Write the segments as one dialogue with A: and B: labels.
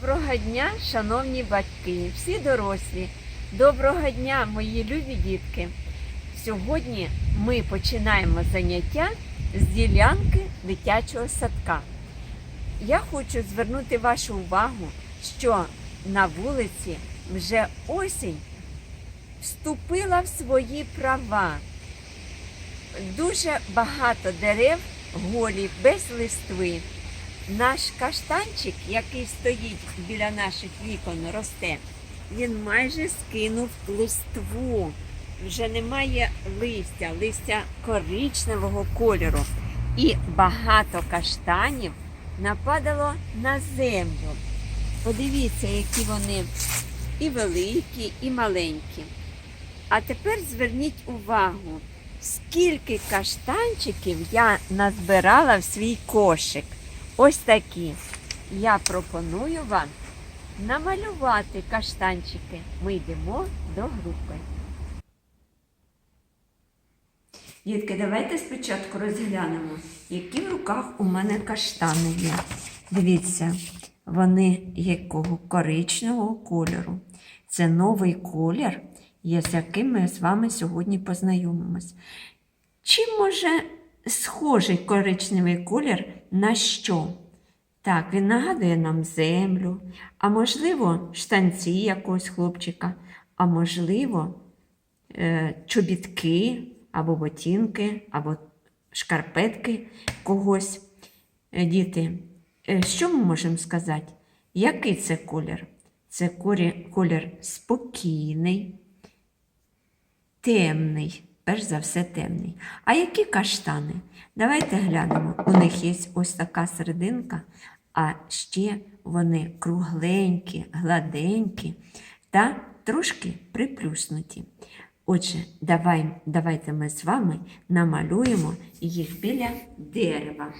A: Доброго дня, шановні батьки, всі дорослі. Доброго дня, мої любі дітки. Сьогодні ми починаємо заняття з ділянки дитячого садка. Я хочу звернути вашу увагу, що на вулиці вже осінь вступила в свої права. Дуже багато дерев голі, без листви. Наш каштанчик, який стоїть біля наших вікон, росте, він майже скинув листву. Вже немає листя, листя коричневого кольору. І багато каштанів нападало на землю. Подивіться, які вони і великі, і маленькі. А тепер зверніть увагу, скільки каштанчиків я назбирала в свій кошик. Ось такі. Я пропоную вам намалювати каштанчики. Ми йдемо до групи. Дітки, давайте спочатку розглянемо, які в руках у мене каштани є. Дивіться, вони якого коричневого кольору. Це новий колір, з яким ми з вами сьогодні познайомимось. Чим може схожий коричневий колір на що? Так, він нагадує нам землю, а можливо, штанці якогось хлопчика, а можливо, е, чобітки або ботинки, або шкарпетки когось. Е, Діти, е, що ми можемо сказати? Який це колір? Це колір спокійний, темний, перш за все темний. А які каштани? Давайте глянемо. У них є ось така серединка, а ще вони кругленькі, гладенькі та трошки приплюснуті. Отже, давай, давайте ми з вами намалюємо їх біля дерева.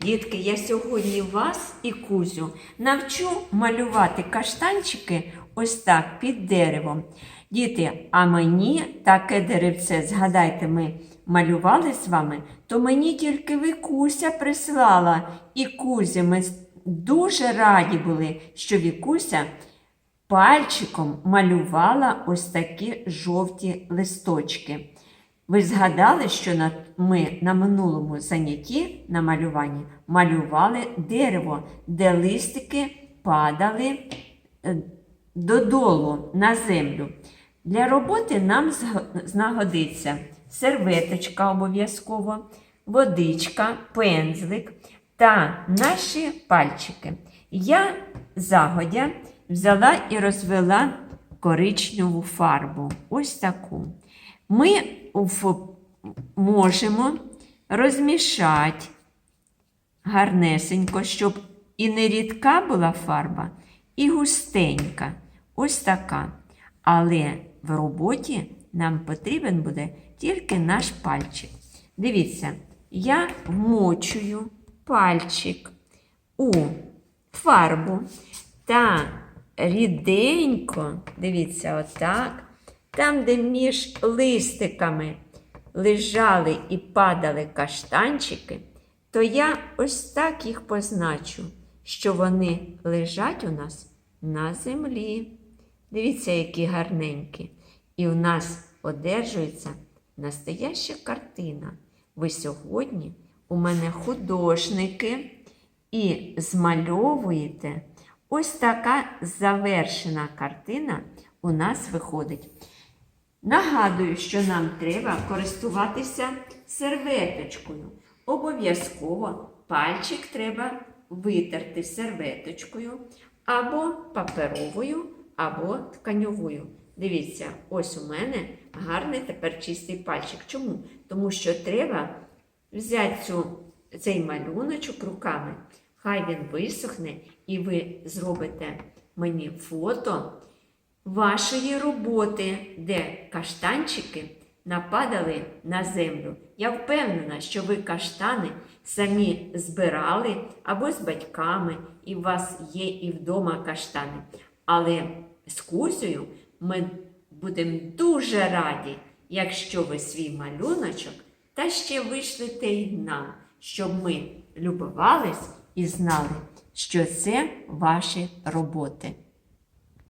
A: Дітки, я сьогодні вас і Кузю навчу малювати каштанчики ось так під деревом. Діти, а мені таке деревце, згадайте, ми малювали з вами, то мені тільки Вікуся прислала. І Кузі, ми дуже раді були, що Вікуся пальчиком малювала ось такі жовті листочки. Ви згадали, що ми на минулому занятті на малюванні малювали дерево, де листики падали е, додолу на землю. Для роботи нам знагодиться серветочка обов'язково, водичка, пензлик та наші пальчики. Я загодя взяла і розвела коричневу фарбу. Ось таку. Ми можемо розмішати гарнесенько, щоб і не рідка була фарба, і густенька. Ось така. Але в роботі нам потрібен буде тільки наш пальчик. Дивіться, я вмочую пальчик у фарбу та ріденько, дивіться, отак, там, де між листиками лежали і падали каштанчики, то я ось так їх позначу, що вони лежать у нас на землі. Дивіться, які гарненькі. І у нас одержується настояща картина. Ви сьогодні у мене художники і змальовуєте. Ось така завершена картина у нас виходить. Нагадую, що нам треба користуватися серветочкою. Обов'язково пальчик треба витерти серветочкою або паперовою, або тканьовою. Дивіться, ось у мене гарний тепер чистий пальчик. Чому? Тому що треба взяти цю, цей малюночок руками, хай він висохне, і ви зробите мені фото вашої роботи, де каштанчики нападали на землю. Я впевнена, що ви каштани самі збирали або з батьками, і у вас є і вдома каштани. Але з Кузею ми будемо дуже раді, якщо ви свій малюночок та ще вишлите й нам, щоб ми любувались і знали, що це ваші роботи.